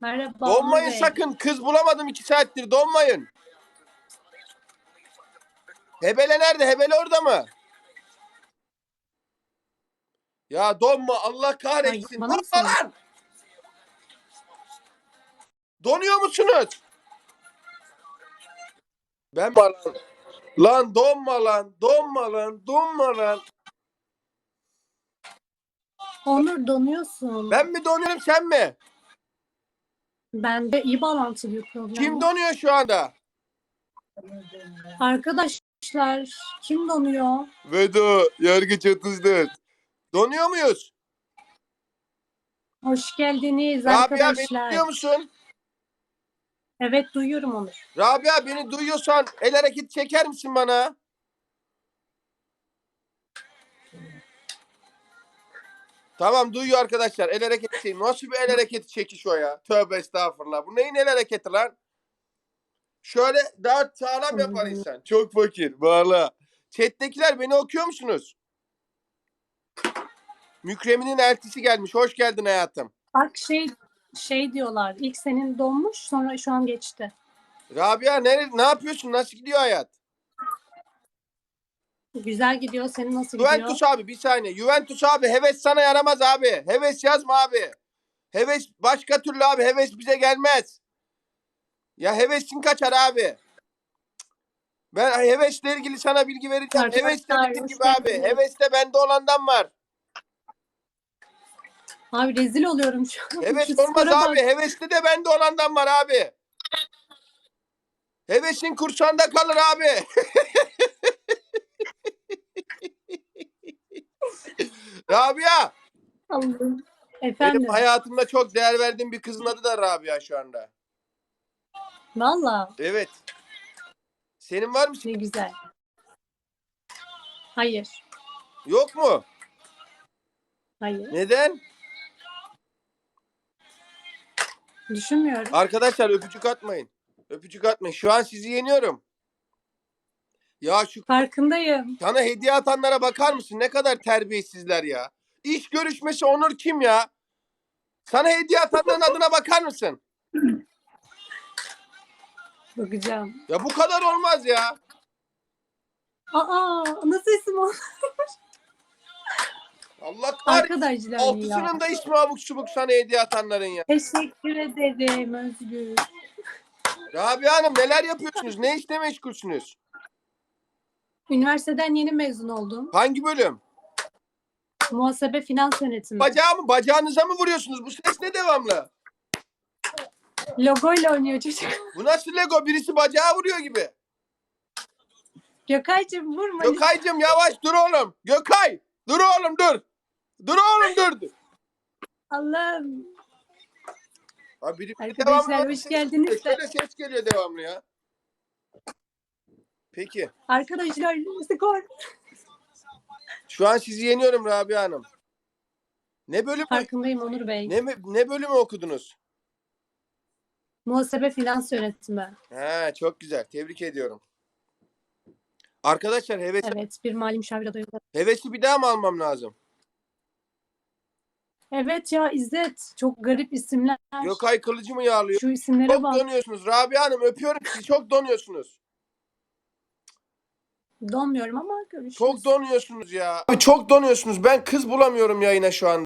Merhaba. Donmayın sakın. Kız bulamadım iki saattir. Donmayın. Hebele nerede? Hebele orada mı? Ya donma. Allah kahretsin. Ay, soruyorsun? lan. Donuyor musunuz? Ben lan. Lan donma lan. Donma lan. Donma lan. Onur donuyorsun. Ben mi donuyorum sen mi? Bende iyi bağlantılı bir problem. Kim donuyor şu anda? Arkadaşlar kim donuyor? Vedo. Yargıç 34. Donuyor muyuz? Hoş geldiniz Rabia beni arkadaşlar. duyuyor musun? Evet duyuyorum Onur. Rabia beni duyuyorsan el hareketi çeker misin bana? Tamam duyuyor arkadaşlar. El hareketi çekin. Nasıl bir el hareketi çekiş o ya? Tövbe estağfurullah. Bu neyin el hareketi lan? Şöyle daha sağlam yapar insan. Çok fakir. Valla. Chat'tekiler beni okuyor musunuz? Mükremin'in eltisi gelmiş. Hoş geldin hayatım. Bak şey şey diyorlar. İlk senin donmuş sonra şu an geçti. Rabia ne, ne yapıyorsun? Nasıl gidiyor hayat? Güzel gidiyor. Senin nasıl gidiyor? Juventus abi bir saniye. Juventus abi heves sana yaramaz abi. Heves yazma abi. Heves başka türlü abi. Heves bize gelmez. Ya hevesin kaçar abi. Ben hevesle ilgili sana bilgi vereceğim. Arkadaşlar, Heves de dediğim hoş gibi abi. geldiniz. Heves de bende olandan var. Abi rezil oluyorum şu an. Heves Şu olmaz skora bak. abi. Hevesli de bende olandan var abi. Hevesin kursağında kalır abi. Rabia. Allah'ım. Efendim. Benim hayatımda çok değer verdiğim bir kızın adı da Rabia şu anda. Valla Evet. Senin var mı? ne güzel. Hayır. Yok mu? Hayır. Neden? Düşünmüyorum. Arkadaşlar öpücük atmayın. Öpücük atmayın. Şu an sizi yeniyorum. Ya şu Farkındayım. sana hediye atanlara bakar mısın? Ne kadar terbiyesizler ya. İş görüşmesi Onur kim ya? Sana hediye atanların adına bakar mısın? Bakacağım. Ya bu kadar olmaz ya. Aa nasıl isim o? Allah kahretsin. Arkadaşlar ya. Altısının da ismi abuk subuk sana hediye atanların ya. Teşekkür ederim Özgür. Rabia Hanım neler yapıyorsunuz? Ne işle meşgulsünüz? Üniversiteden yeni mezun oldum. Hangi bölüm? Muhasebe finans yönetimi. Bacağı mı? Bacağınıza mı vuruyorsunuz? Bu ses ne devamlı? Logoyla oynuyor çocuk. Bu nasıl Lego? Birisi bacağı vuruyor gibi. Gökay'cığım vurma. Gökay'cığım yavaş dur oğlum. Gökay. Dur oğlum dur. Dur oğlum dur. Allah'ım. Abi biri, Arkadaşlar, devamlı hoş geldiniz de. Şöyle ses geliyor devamlı ya. Peki. Arkadaşlar skor. Şu an sizi yeniyorum Rabia Hanım. Ne bölüm Farkındayım Onur Bey. ne, ne bölümü okudunuz? Muhasebe finans yönetimi. Ha çok güzel. Tebrik ediyorum. Arkadaşlar heves, Evet bir mali müşavir adayı. hevesi bir daha mı almam lazım? Evet ya İzzet. Çok garip isimler. Gökay kılıcı mı yağlıyor? Şu isimlere Çok bak. donuyorsunuz. Rabia Hanım öpüyorum sizi. Çok donuyorsunuz. Donmuyorum ama görüşürüz. Çok donuyorsunuz ya. Abi çok donuyorsunuz. Ben kız bulamıyorum yayına şu anda.